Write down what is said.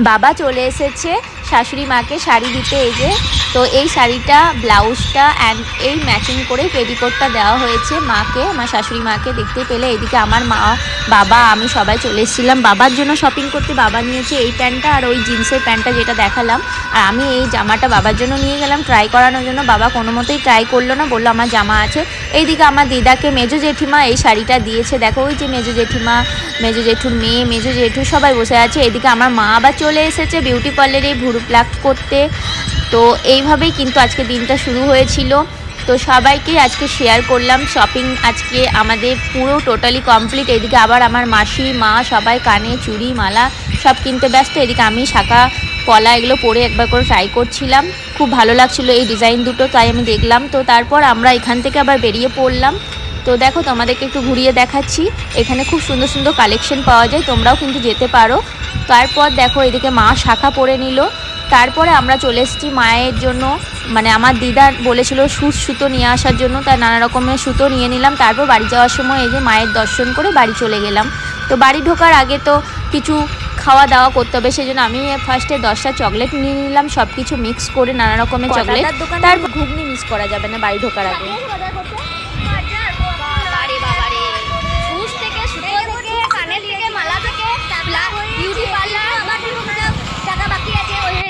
বাবা চলে এসেছে। শাশুড়ি মাকে শাড়ি দিতে এই যে, তো এই শাড়িটা, ব্লাউজটা অ্যান্ড এই ম্যাচিং করে পেটিকোটটা দেওয়া হয়েছে মাকে, আমার শাশুড়ি মাকে দেখতে পেলে। এদিকে আমার মা, বাবা, আমি সবাই চলে এসেছিলাম। বাবার জন্য শপিং করতে বাবা নিয়েছে এই প্যান্টটা আর ওই জিন্সের প্যান্টটা যেটা দেখালাম। আর আমি এই জামাটা বাবার জন্য নিয়ে গেলাম ট্রাই করানোর জন্য। বাবা কোনো মতেই ট্রাই করল না, বলল আমার জামা আছে। এইদিকে আমার দিদাকে মেজো জেঠিমা এই শাড়িটা দিয়েছে। দেখো ওই যে মেজো জেঠিমা, মেজো জেঠুর মেয়ে, মেজো জেঠু সবাই বসে আছে। এদিকে আমার মা আবার চলে এসেছে বিউটি পার্লারে ভুরু প্লাক করতে। তো এইভাবেই কিন্তু আজকে দিনটা শুরু হয়েছিল। তো সবাইকে আজকে শেয়ার করলাম শপিং আজকে আমাদের পুরো টোটালি কমপ্লিট এদিকে আবার আমার মাসি, মা, সবাই কানে চুড়ি, মালা সব কিনতে ব্যস্ত। এদিকে আমি শাখা, কলা এগুলো পরে একবার করে ট্রাই করছিলাম। খুব ভালো লাগছিল এই ডিজাইন দুটো, তাই আমি দেখলাম। তো তারপর আমরা এখান থেকে আবার বেরিয়ে পড়লাম। তো দেখো তোমাদেরকে একটু ঘুরিয়ে দেখাচ্ছি। এখানে খুব সুন্দর সুন্দর কালেকশন পাওয়া যায় তোমরাও কিন্তু যেতে পারো। তারপর দেখো এদিকে মা শাখা পরে নিল। তারপরে আমরা চলে এসেছি মায়ের জন্য। মানে আমার দিদা বলেছিল সুচ সুতো নিয়ে আসার জন্য তাই নানা রকমের সুতো নিয়ে নিলাম। তারপর বাড়ি যাওয়ার সময় এই যে মায়ের দর্শন করে বাড়ি চলে গেলাম। তো বাড়ি ঢোকার আগে তো কিছু খাওয়া দাওয়া করতে হবে সেই জন্য আমি ফার্স্টে দশটা চকলেট নিয়ে নিলাম সব কিছু মিক্স করে নানা রকমের চকলেট তারপর ঘুগনি মিস করা যাবে না বাড়ি ঢোকার আগে?